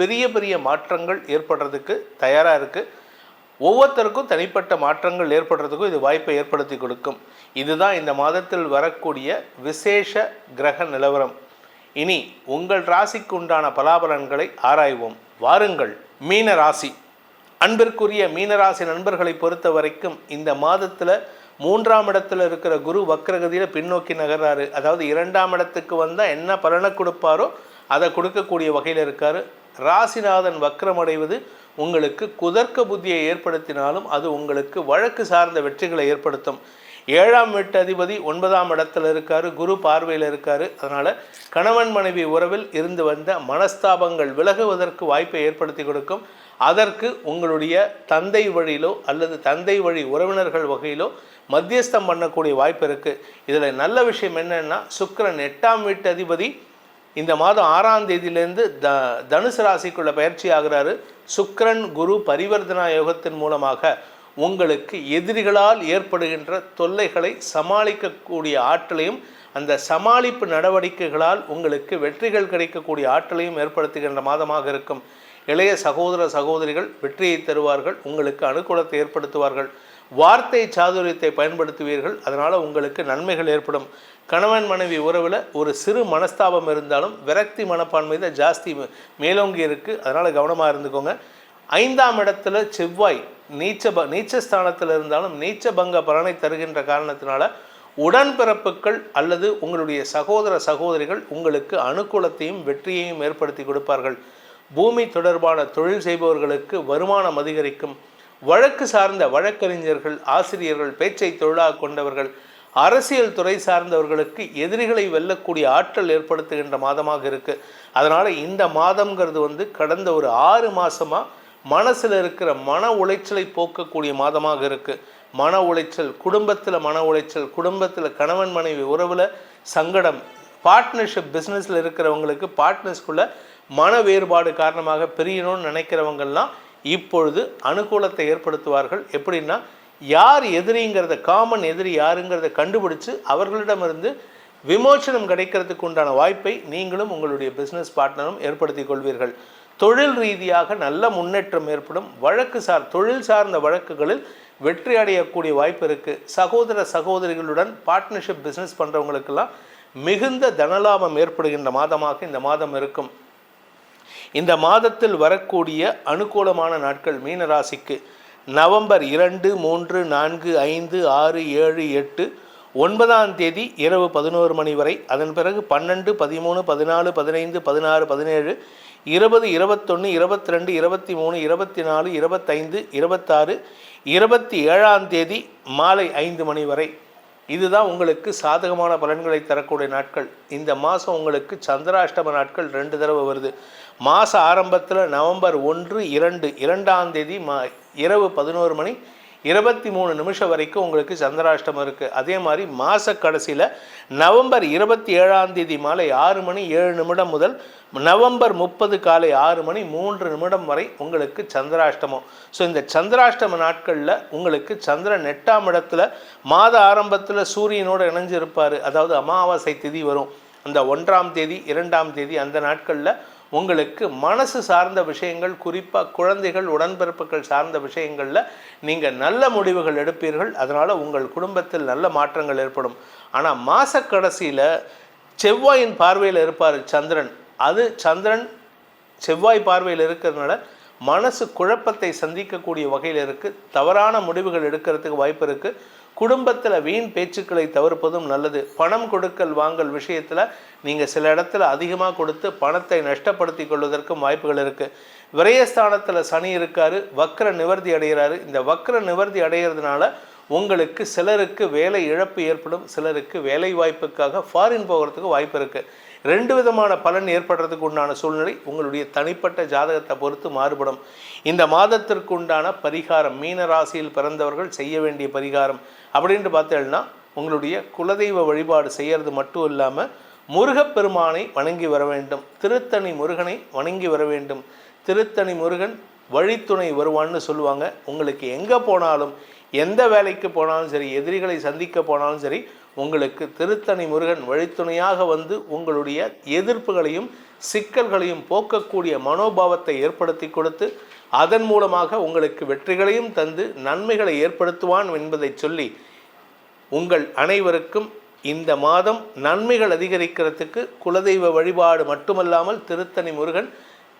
பெரிய பெரிய மாற்றங்கள் ஏற்படுறதுக்கு தயாராக இருக்குது ஒவ்வொருத்தருக்கும் தனிப்பட்ட மாற்றங்கள் ஏற்படுறதுக்கும் இது வாய்ப்பை ஏற்படுத்தி கொடுக்கும். இதுதான் இந்த மாதத்தில் வரக்கூடிய விசேஷ கிரக நிலவரம். இனி உங்கள் ராசிக்கு உண்டான பலாபலன்களை ஆராய்வோம். வாருங்கள் மீன ராசி. அன்பிற்குரிய மீனராசி நண்பர்களை பொறுத்த வரைக்கும் இந்த மாதத்தில் மூன்றாம் இடத்துல இருக்கிற குரு வக்ரகதியில் பின்னோக்கி நகர்றாரு. அதாவது இரண்டாம் இடத்துக்கு வந்தால் என்ன பலனை கொடுப்பாரோ அதை கொடுக்கக்கூடிய வகையில் இருக்கார். ராசிநாதன் வக்கரமடைவது உங்களுக்கு குதர்க்க புத்தியை ஏற்படுத்தினாலும் அது உங்களுக்கு வழக்கு சார்ந்த வெற்றிகளை ஏற்படுத்தும். ஏழாம் வீட்டு அதிபதி ஒன்பதாம் இடத்துல இருக்காரு குரு பார்வையில் இருக்கார். அதனால் கணவன் மனைவி உறவில் இருந்து வந்த மனஸ்தாபங்கள் விலகுவதற்கு வாய்ப்பை ஏற்படுத்தி கொடுக்கும். அதற்கு உங்களுடைய தந்தை வழியிலோ அல்லது தந்தை வழி உறவினர்கள் வகையிலோ மத்தியஸ்தம் பண்ணக்கூடிய வாய்ப்பு இருக்குது இதில் நல்ல விஷயம் என்னென்னா சுக்கரன் எட்டாம் வீட்டு அதிபதி இந்த மாதம் ஆறாம் தேதியிலேருந்து த தனுசு ராசிக்குள்ள பயிற்சி ஆகிறாரு சுக்கரன் குரு பரிவர்த்தனா யோகத்தின் மூலமாக உங்களுக்கு எதிரிகளால் ஏற்படுகின்ற தொல்லைகளை சமாளிக்கக்கூடிய ஆற்றலையும் அந்த சமாளிப்பு நடவடிக்கைகளால் உங்களுக்கு வெற்றிகள் கிடைக்கக்கூடிய ஆற்றலையும் ஏற்படுத்துகின்ற மாதமாக இருக்கும். இளைய சகோதர சகோதரிகள் வெற்றியை தருவார்கள் உங்களுக்கு அனுகூலத்தை ஏற்படுத்துவார்கள். வார்த்தை சாதுரியத்தை பயன்படுத்துவீர்கள் அதனால் உங்களுக்கு நன்மைகள் ஏற்படும். கணவன் மனைவி உறவில் ஒரு சிறு மனஸ்தாபம் இருந்தாலும் விரக்தி மனப்பான்மை தான் ஜாஸ்தி மே- மேலோங்கி இருக்குது அதனால் கவனமாக இருந்துக்கோங்க. ஐந்தாம் இடத்துல செவ்வாய் நீச்ச ப நீச்சஸ்தானத்தில் இருந்தாலும் நீச்ச பங்க பலனை தருகின்ற காரணத்தினால உடன்பிறப்புகள் அல்லது உங்களுடைய சகோதர சகோதரிகள் உங்களுக்கு அனுகூலத்தையும் வெற்றியையும் ஏற்படுத்தி கொடுப்பார்கள். பூமி தொடர்பான தொழில் செய்பவர்களுக்கு வருமானம் அதிகரிக்கும். வழக்கு சார்ந்த வழக்கறிஞர்கள் ஆசிரியர்கள் பேச்சை தொழிலாக கொண்டவர்கள் அரசியல் துறை சார்ந்தவர்களுக்கு எதிரிகளை வெல்லக்கூடிய ஆற்றல் ஏற்படுத்துகின்ற மாதமாக இருக்குது அதனால் இந்த மாதம்ங்கிறது வந்து கடந்த ஒரு ஆறு மாதமாக மனசில் இருக்கிற மன உளைச்சலை போக்கக்கூடிய மாதமாக இருக்குது மன உளைச்சல் குடும்பத்தில் மன உளைச்சல் குடும்பத்தில் கணவன் மனைவி உறவில் சங்கடம் பார்ட்னர்ஷிப் பிஸ்னஸில் இருக்கிறவங்களுக்கு பார்ட்னர்ஸ்குள்ளே மன வேறுபாடு காரணமாக பிரியணும்னு நினைக்கிறவங்கெல்லாம் இப்பொழுது அனுகூலத்தை ஏற்படுத்துவார்கள். எப்படின்னா யார் எதிரிங்கிறத காமன் எதிரி யாருங்கிறத கண்டுபிடிச்சு அவர்களிடமிருந்து விமோசனம் கிடைக்கிறதுக்கு உண்டான வாய்ப்பை நீங்களும் உங்களுடைய பிஸ்னஸ் பார்ட்னரும் ஏற்படுத்தி கொள்வீர்கள். தொழில் ரீதியாக நல்ல முன்னேற்றம் ஏற்படும். வழக்கு சார் தொழில் சார்ந்த வழக்குகளில் வெற்றி அடையக்கூடிய வாய்ப்பு இருக்குது சகோதர சகோதரிகளுடன் பார்ட்னர்ஷிப் பிஸ்னஸ் பண்ணுறவங்களுக்கெல்லாம் மிகுந்த தனலாபம் ஏற்படுகின்ற மாதமாக இந்த மாதம் இருக்கும். இந்த மாதத்தில் வரக்கூடிய அனுகூலமான நாட்கள் மீனராசிக்கு. நவம்பர் இரண்டு மூன்று நான்கு ஐந்து ஆறு ஏழு எட்டு ஒன்பதாம் தேதி இரவு பதினோரு மணி வரை. அதன் பிறகு பன்னெண்டு பதிமூணு பதினாலு பதினைந்து பதினாறு பதினேழு இருபது இருபத்தொன்று இருபத்தி ரெண்டு இருபத்தி மூணு இருபத்தி நாலு இருபத்தைந்து இருபத்தாறு இருபத்தி ஏழாம் தேதி மாலை ஐந்து மணி வரை. இதுதான் உங்களுக்கு சாதகமான பலன்களை தரக்கூடிய நாட்கள். இந்த மாதம் உங்களுக்கு சந்திராஷ்டம நாட்கள் ரெண்டு தடவை வருது. மாத ஆரம்பத்தில் நவம்பர் ஒன்று இரண்டு இரண்டாம் தேதி மா இரவு பதினோரு மணி இருபத்தி மூணு நிமிஷம் வரைக்கும் உங்களுக்கு சந்திராஷ்டமம் இருக்குது அதே மாதிரி மாத கடைசியில் நவம்பர் இருபத்தி ஏழாம் தேதி மாலை ஆறு மணி ஏழு நிமிடம் முதல் நவம்பர் முப்பது காலை ஆறு மணி மூன்று நிமிடம் வரை உங்களுக்கு சந்திராஷ்டமம். ஸோ இந்த சந்திராஷ்டம நாட்களில் உங்களுக்கு சந்திரன் எட்டாம் இடத்துல மாத ஆரம்பத்தில் சூரியனோடு இணைஞ்சிருப்பார். அதாவது அமாவாசை திதி வரும். அந்த ஒன்றாம் தேதி இரண்டாம் தேதி அந்த நாட்களில் உங்களுக்கு மனசு சார்ந்த விஷயங்கள் குறிப்பாக குழந்தைகள் உடன்பிறப்புகள் சார்ந்த விஷயங்களில் நீங்கள் நல்ல முடிவுகள் எடுப்பீர்கள். அதனால் உங்கள் குடும்பத்தில் நல்ல மாற்றங்கள் ஏற்படும். ஆனால் மாத கடைசியில் செவ்வாயின் பார்வையில் இருப்பார் சந்திரன். அது சந்திரன் செவ்வாய் பார்வையில் இருக்கிறதுனால மனசு குழப்பத்தை சந்திக்கக்கூடிய வகையில் இருக்குது தவறான முடிவுகள் எடுக்கிறதுக்கு வாய்ப்பு இருக்குது குடும்பத்தில் வீண் பேச்சுக்களை தவிர்ப்பதும் நல்லது. பணம் கொடுக்கல் வாங்கல் விஷயத்தில் நீங்கள் சில இடத்துல அதிகமாக கொடுத்து பணத்தை நஷ்டப்படுத்தி கொள்வதற்கும் வாய்ப்புகள் இருக்குது விரயஸ்தானத்தில் சனி இருக்கார் வக்ர நிவர்த்தி அடைகிறாரு. இந்த வக்ர நிவர்த்தி அடைகிறதுனால உங்களுக்கு சிலருக்கு வேலை இழப்பு ஏற்படும் சிலருக்கு வேலை வாய்ப்புக்காக ஃபாரின் போகிறதுக்கு வாய்ப்பு இருக்குது ரெண்டு விதமான பலன் ஏற்படுறதுக்கு உண்டான சூழ்நிலை உங்களுடைய தனிப்பட்ட ஜாதகத்தை பொறுத்து மாறுபடும். இந்த மாதத்திற்கு உண்டான பரிகாரம் மீன ராசியில் பிறந்தவர்கள் செய்ய வேண்டிய பரிகாரம் அப்படின்ட்டு பார்த்தேன்னா உங்களுடைய குலதெய்வ வழிபாடு செய்கிறது மட்டும் இல்லாமல் முருகப்பெருமானை வணங்கி வர வேண்டும். திருத்தணி முருகனை வணங்கி வர வேண்டும். திருத்தணி முருகன் வழித்துணை வருவான்னு சொல்லுவாங்க. உங்களுக்கு எங்கே போனாலும் எந்த வேலைக்கு போனாலும் சரி எதிரிகளை சந்திக்க போனாலும் சரி உங்களுக்கு திருத்தணி முருகன் வழித்துணையாக வந்து உங்களுடைய எதிர்ப்புகளையும் சிக்கல்களையும் போக்கக்கூடிய மனோபாவத்தை ஏற்படுத்தி கொடுத்து அதன் மூலமாக உங்களுக்கு வெற்றிகளையும் தந்து நன்மைகளை ஏற்படுத்துவான் என்பதை சொல்லி உங்கள் அனைவருக்கும் இந்த மாதம் நன்மைகள் அதிகரிக்கிறதுக்கு குலதெய்வ வழிபாடு மட்டுமல்லாமல் திருத்தணி முருகன்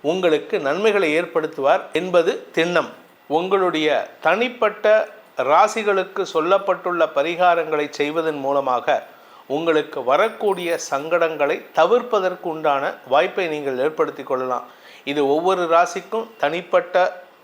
உங்களுக்கு நன்மைகளை ஏற்படுத்துவார் என்பது திண்ணம். உங்களுடைய தனிப்பட்ட ராசிகளுக்கு சொல்லப்பட்டுள்ள பரிகாரங்களை செய்வதன் மூலமாக உங்களுக்கு வரக்கூடிய சங்கடங்களை தவிர்ப்பதற்கு உண்டான வாய்ப்பை நீங்கள் ஏற்படுத்தி கொள்ளலாம். இது ஒவ்வொரு ராசிக்கும் தனிப்பட்ட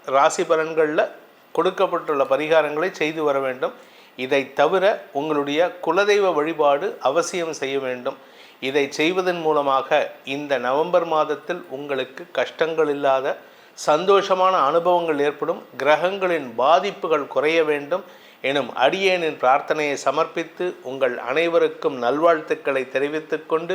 ராசி பலன்களில் கொடுக்கப்பட்டுள்ள பரிகாரங்களை செய்து வர வேண்டும். இதை தவிர உங்களுடைய குலதெய்வ வழிபாடு அவசியம் செய்ய வேண்டும். இதை செய்வதன் மூலமாக இந்த நவம்பர் மாதத்தில் உங்களுக்கு கஷ்டங்கள் இல்லாத சந்தோஷமான அனுபவங்கள் ஏற்படும் கிரகங்களின் பாதிப்புகள் குறைய வேண்டும் எனும் அடியேனின் பிரார்த்தனையை சமர்ப்பித்து உங்கள் அனைவருக்கும் நல்வாழ்த்துக்களை தெரிவித்துக்கொண்டு